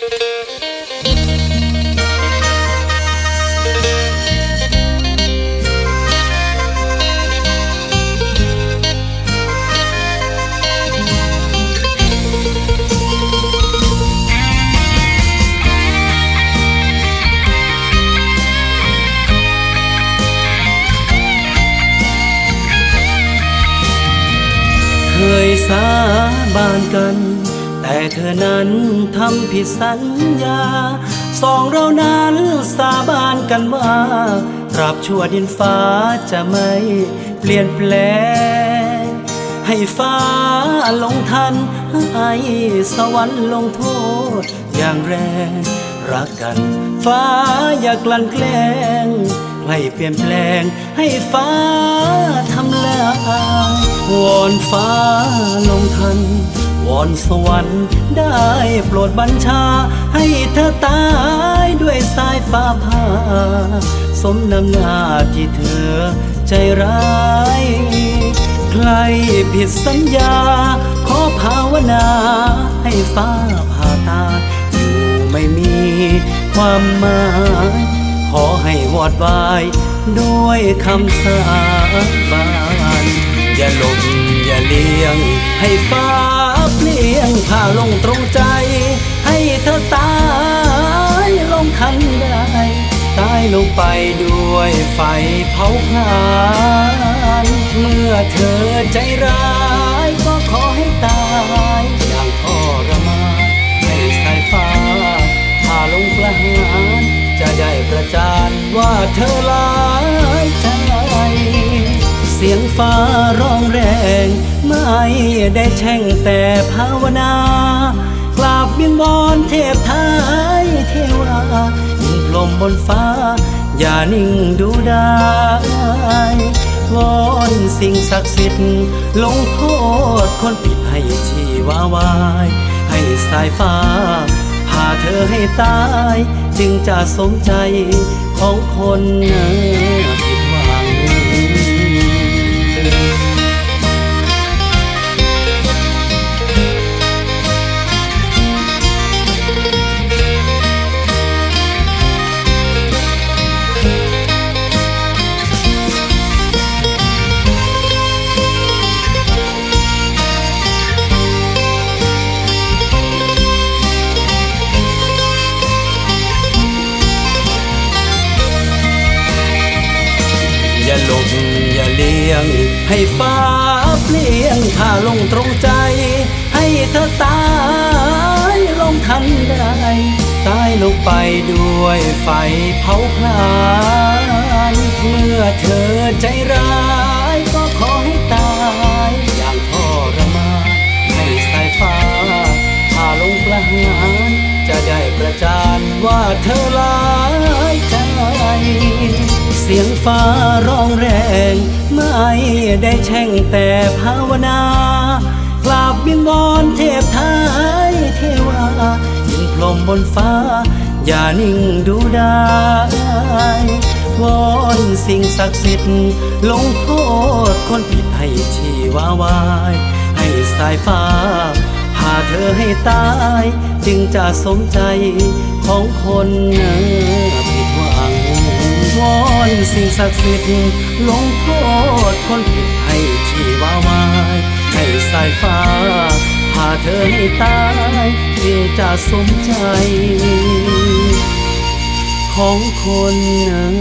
เคยสาบานกัน แต่เธอนั้นทำผิดสัญญา สองเรานั้นสาบานกันว่าตราบชั่วดินฟ้าจะไม่เปลี่ยนแปลง ให้ฟ้าลงทัน ให้สวรรค์ลงโทษ อย่างแรง รักกัน ฟ้าอย่ากลั่นแกล้งให้เปลี่ยนแปลงให้ฟ้าทำลายวอนฟ้าลงทัน อนสวรรค์ได้โปรดบัญชา ให้เธอตายด้วยสายฟ้าผ่าสมนำหน้าที่เธอใจร้าย ใครผิดสัญญา ขอภาวนาให้ฟ้าผ่าตาอยู่ไม่มีความหมาย ขอให้วอดวาย ด้วยคำสาบานอย่าหลงอย่าเลี่ยงให้ฟ้า เปลี่ยงพาลงตรงใจ ให้เธอตายลงทันได้ตายลงไปด้วยไฟเผาผลาญเมื่อเธอใจร้าย ก็ขอให้ตายอย่างทรมานให้สายฟ้าพาลงประหารจะได้ประจานว่าเธอลา เสียงฟ้าร้องแรง ไม่ได้แช่งแต่ภาวนา กราบบินบอนเทพไทยเทวายิ่งลมบนฟ้า อย่านิ่งดูได้วอนสิ่งศักดิ์สิทธิ์ ลงโทษคนผิดให้ชีวาวาย ให้สายฟ้าพาเธอให้ตาย จึงจะสมใจของคนผิด ให้ฟ้าเปลี่ยงพาลงตรงใจ ให้เธอตายลงทันได้ ตายลงไปด้วยไฟเผาพลานเมื่อเธอใจร้ายก็ขอให้ตายอย่างทรมานให้สายฟ้าพาลงประหารจะได้ประจานว่าเธอ สียงฟ้าร้องแรง ไม่ได้แช่งแต่ภาวนากราบวิงวอนเทพไทยเทวายิงพรมบนฟ้า อย่านิ่งดูได้วอนสิ่งศักดิ์สิทธิ์ลงโทษคนผิดให้ชีวาวาย ให้สายฟ้าพาเธอให้ตาย จึงจะสมใจของคนผิดหวัง วอนสิ่งศักดิ์สิทธิ์ลงโทษคนผิดให้ชีวาวายให้สายฟ้าพาเธอให้ตายที่จะสมใจ ของคนหนึ่ง